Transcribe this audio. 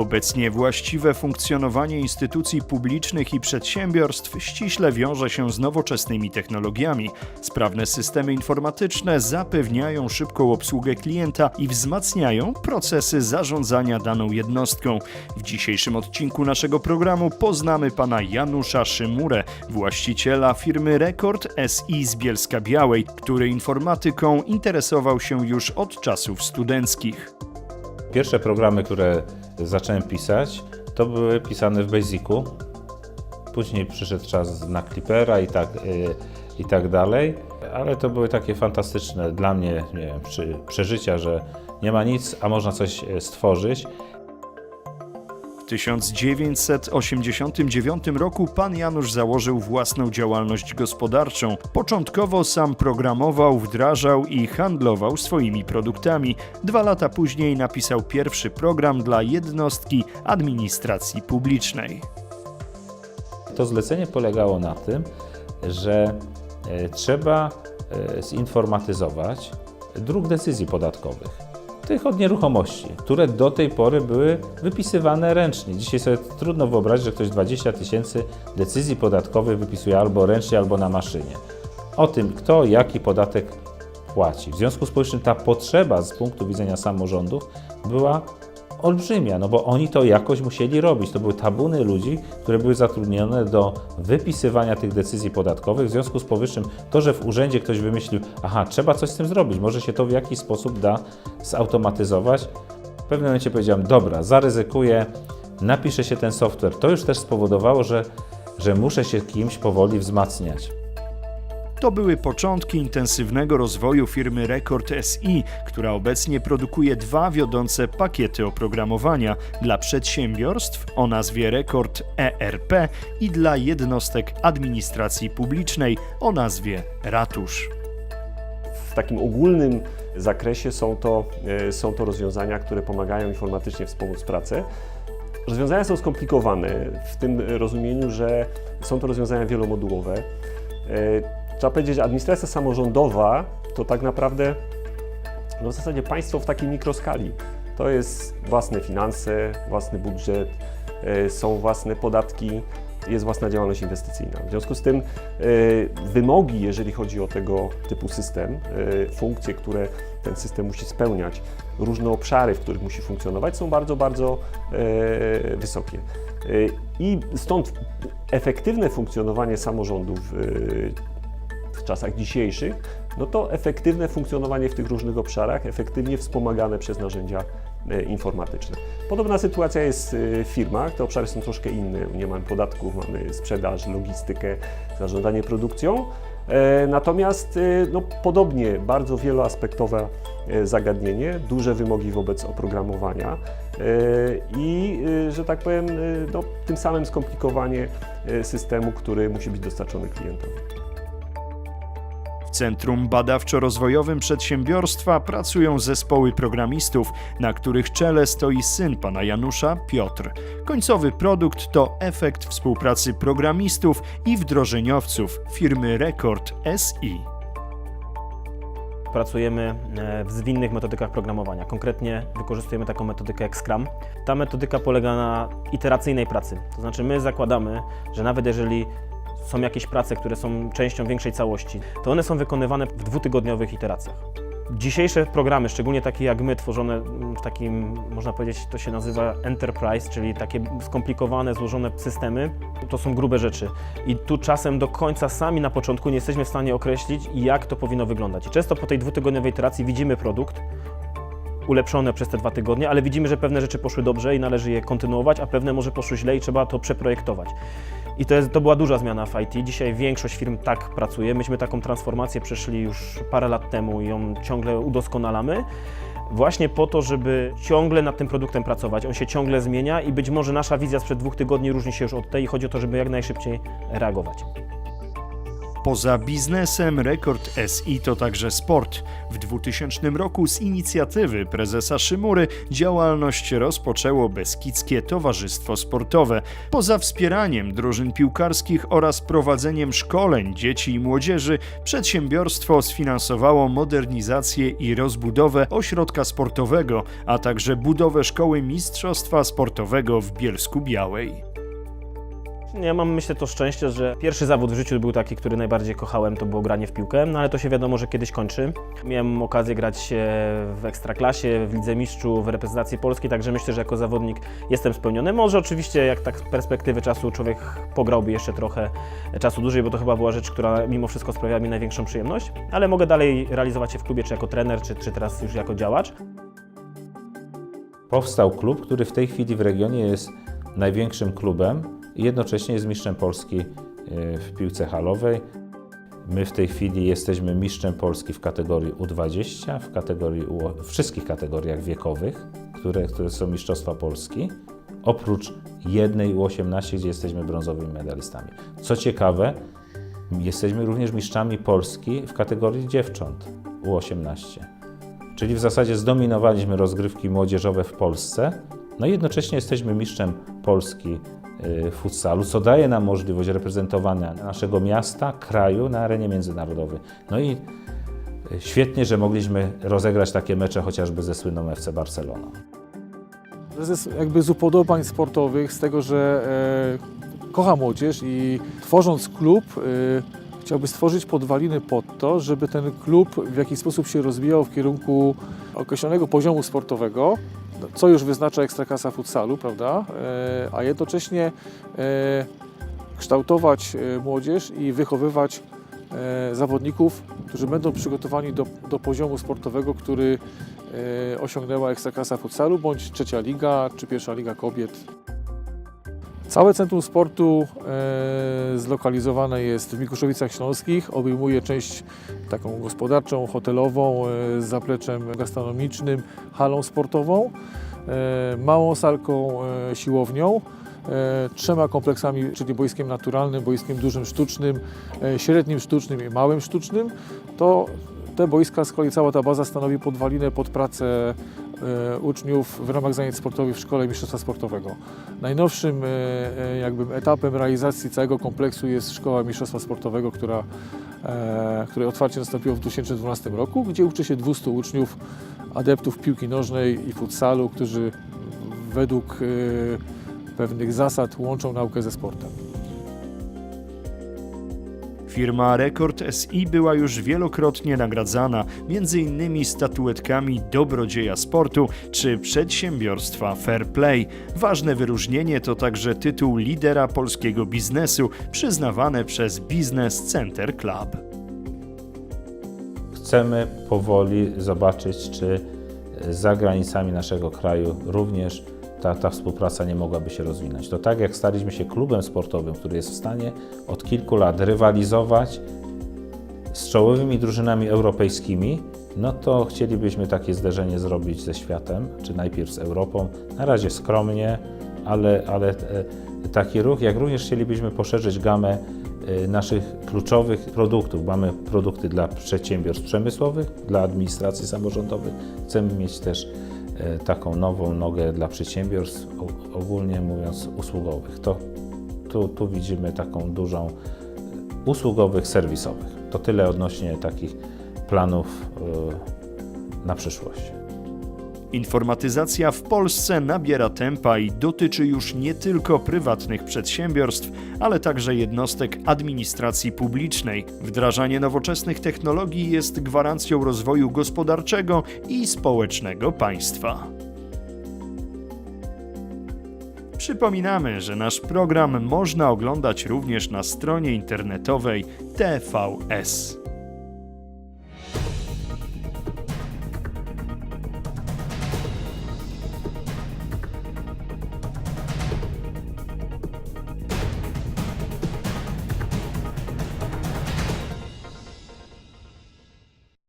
Obecnie właściwe funkcjonowanie instytucji publicznych i przedsiębiorstw ściśle wiąże się z nowoczesnymi technologiami. Sprawne systemy informatyczne zapewniają szybką obsługę klienta i wzmacniają procesy zarządzania daną jednostką. W dzisiejszym odcinku naszego programu poznamy pana Janusza Szymurę, właściciela firmy Rekord SI z Bielska Białej, który informatyką interesował się już od czasów studenckich. Pierwsze programy, które zacząłem pisać, to były pisane w Basicu. Później przyszedł czas na Clippera i tak, y, i tak dalej, ale to były takie fantastyczne dla mnie nie wiem, przeżycia, że nie ma nic, a można coś e, stworzyć. W 1989 roku pan Janusz założył własną działalność gospodarczą. Początkowo sam programował, wdrażał i handlował swoimi produktami. Dwa lata później napisał pierwszy program dla jednostki administracji publicznej. To zlecenie polegało na tym, że e, trzeba e, zinformatyzować druk decyzji podatkowych. Tych od nieruchomości, które do tej pory były wypisywane ręcznie. Dzisiaj sobie trudno wyobrazić, że ktoś 20 tysięcy decyzji podatkowych wypisuje albo ręcznie, albo na maszynie. O tym, kto jaki podatek płaci. W związku z powyższym ta potrzeba z punktu widzenia samorządów była olbrzymia, no bo oni to jakoś musieli robić. To były tabuny ludzi, które były zatrudnione do wypisywania tych decyzji podatkowych. W związku z powyższym to, że w urzędzie ktoś wymyślił, aha, trzeba coś z tym zrobić, może się to w jakiś sposób da zautomatyzować. W pewnym momencie powiedziałem, dobra, zaryzykuję, napisze się ten software. To już też spowodowało, że, że muszę się kimś powoli wzmacniać. To były początki intensywnego rozwoju firmy Rekord SI, która obecnie produkuje dwa wiodące pakiety oprogramowania dla przedsiębiorstw o nazwie Rekord ERP i dla jednostek administracji publicznej o nazwie Ratusz. W takim ogólnym zakresie są to, e, są to rozwiązania, które pomagają informatycznie wspomóc pracę. Rozwiązania są skomplikowane w tym rozumieniu, że są to rozwiązania wielomodułowe. Trzeba powiedzieć, że administracja samorządowa to tak naprawdę no w zasadzie państwo w takiej mikroskali. To jest własne finanse, własny budżet, e, są własne podatki, jest własna działalność inwestycyjna. W związku z tym e, wymogi, jeżeli chodzi o tego typu system, e, funkcje, które ten system musi spełniać, różne obszary, w których musi funkcjonować, są bardzo, bardzo wysokie. I stąd efektywne funkcjonowanie samorządów czasach dzisiejszych, no to efektywne funkcjonowanie w tych różnych obszarach, efektywnie wspomagane przez narzędzia e, informatyczne. Podobna sytuacja jest e, w firmach, te obszary są troszkę inne. Nie mamy podatków, mamy sprzedaż, logistykę, zarządzanie produkcją. E, Natomiast no, podobnie bardzo wieloaspektowe zagadnienie, duże wymogi wobec oprogramowania i, że tak powiem, no, tym samym skomplikowanie systemu, który musi być dostarczony klientowi. W Centrum Badawczo-Rozwojowym Przedsiębiorstwa pracują zespoły programistów, na których czele stoi syn pana Janusza, Piotr. Końcowy produkt to efekt współpracy programistów i wdrożeniowców firmy Rekord SI. Pracujemy e, w zwinnych metodykach programowania. Konkretnie wykorzystujemy taką metodykę jak Scrum. Ta metodyka polega na iteracyjnej pracy. To znaczy my zakładamy, że nawet jeżeli są jakieś prace, które są częścią większej całości, to one są wykonywane w dwutygodniowych iteracjach. Dzisiejsze programy, szczególnie takie jak my, tworzone w takim, można powiedzieć, to się nazywa enterprise, czyli takie skomplikowane, złożone systemy, to są grube rzeczy. I tu czasem do końca sami na początku nie jesteśmy w stanie określić, jak to powinno wyglądać. I często po tej dwutygodniowej iteracji widzimy produkt, ulepszone przez te dwa tygodnie, ale widzimy, że pewne rzeczy poszły dobrze i należy je kontynuować, a pewne może poszły źle i trzeba to przeprojektować. I to, jest, to była duża zmiana w IT. Dzisiaj większość firm tak pracuje. Myśmy taką transformację przeszli już parę lat temu i ją ciągle udoskonalamy. Właśnie po to, żeby ciągle nad tym produktem pracować. On się ciągle zmienia i być może nasza wizja sprzed dwóch tygodni różni się już od tej i chodzi o to, żeby jak najszybciej reagować. Poza biznesem Rekord SI to także sport. W 2000 roku z inicjatywy prezesa Szymury działalność rozpoczęło Beskidzkie Towarzystwo Sportowe. Poza wspieraniem drużyn piłkarskich oraz prowadzeniem szkoleń dzieci i młodzieży, przedsiębiorstwo sfinansowało modernizację i rozbudowę ośrodka sportowego, a także budowę szkoły mistrzostwa sportowego w Bielsku Białej. Ja mam, myślę, to szczęście, że pierwszy zawód w życiu był taki, który najbardziej kochałem, to było granie w piłkę, no ale to się wiadomo, że kiedyś kończy. Miałem okazję grać w Ekstraklasie, w Lidze Mistrzów, w reprezentacji Polskiej, także myślę, że jako zawodnik jestem spełniony. Może oczywiście, jak tak z perspektywy czasu człowiek pograłby jeszcze trochę czasu dłużej, bo to chyba była rzecz, która mimo wszystko sprawia mi największą przyjemność, ale mogę dalej realizować się w klubie, czy jako trener, czy, czy teraz już jako działacz. Powstał klub, który w tej chwili w regionie jest największym klubem jednocześnie jest mistrzem Polski e, w piłce halowej. My w tej chwili jesteśmy mistrzem Polski w kategorii U20, w kategorii U, wszystkich kategoriach wiekowych, które, które są mistrzostwa Polski, oprócz jednej U18, gdzie jesteśmy brązowymi medalistami. Co ciekawe, jesteśmy również mistrzami Polski w kategorii dziewcząt U18. Czyli w zasadzie zdominowaliśmy rozgrywki młodzieżowe w Polsce, no i jednocześnie jesteśmy mistrzem Polski futsalu, co daje nam możliwość reprezentowania naszego miasta, kraju na arenie międzynarodowej. No i y, świetnie, że mogliśmy rozegrać takie mecze chociażby ze słynną FC Barcelona. Prezes jakby z upodobań sportowych, z tego, że e, kocha młodzież i tworząc klub e, chciałby stworzyć podwaliny pod to, żeby ten klub w jakiś sposób się rozwijał w kierunku określonego poziomu sportowego, co już wyznacza Ekstraklasa Futsalu, prawda? E, a jednocześnie e, kształtować e, młodzież i wychowywać zawodników, którzy będą przygotowani do, do poziomu sportowego, który osiągnęła Ekstraklasa Futsalu, bądź trzecia liga, czy pierwsza liga kobiet. Całe Centrum Sportu e, zlokalizowane jest w Mikuszowicach Śląskich, obejmuje część taką gospodarczą, hotelową, e, z zapleczem gastronomicznym, halą sportową, e, małą salką siłownią, trzema kompleksami, czyli boiskiem naturalnym, boiskiem dużym sztucznym, średnim sztucznym i małym sztucznym. To te boiska, z kolei cała ta baza stanowi podwalinę pod pracę uczniów w ramach zajęć sportowych w Szkole Mistrzostwa Sportowego. Najnowszym e, e, jakby etapem realizacji całego kompleksu jest Szkoła Mistrzostwa Sportowego, która, e, której otwarcie nastąpiło w 2012 roku, gdzie uczy się 200 uczniów, adeptów piłki nożnej i futsalu, którzy według e, pewnych zasad łączą naukę ze sportem. Firma Rekord SI była już wielokrotnie nagradzana, m.in. statuetkami Dobrodzieja Sportu czy Przedsiębiorstwa Fair Play. Ważne wyróżnienie to także tytuł lidera polskiego biznesu, przyznawane przez Business Center Club. Chcemy powoli zobaczyć, czy za granicami naszego kraju również ta, ta współpraca nie mogłaby się rozwinąć. To tak jak staliśmy się klubem sportowym, który jest w stanie od kilku lat rywalizować z czołowymi drużynami europejskimi, no to chcielibyśmy takie zderzenie zrobić ze światem, czy najpierw z Europą. Na razie skromnie, ale, ale e, taki ruch, jak również chcielibyśmy poszerzyć gamę e, naszych kluczowych produktów. Mamy produkty dla przedsiębiorstw przemysłowych, dla administracji samorządowych. Chcemy mieć też taką nową nogę dla przedsiębiorstw, ogólnie mówiąc usługowych. To, tu, tu widzimy taką dużą e, usługowych, serwisowych. To tyle odnośnie takich planów e, na przyszłość. Informatyzacja w Polsce nabiera tempa i dotyczy już nie tylko prywatnych przedsiębiorstw, ale także jednostek administracji publicznej. Wdrażanie nowoczesnych technologii jest gwarancją rozwoju gospodarczego i społecznego państwa. Przypominamy, że nasz program można oglądać również na stronie internetowej TVS.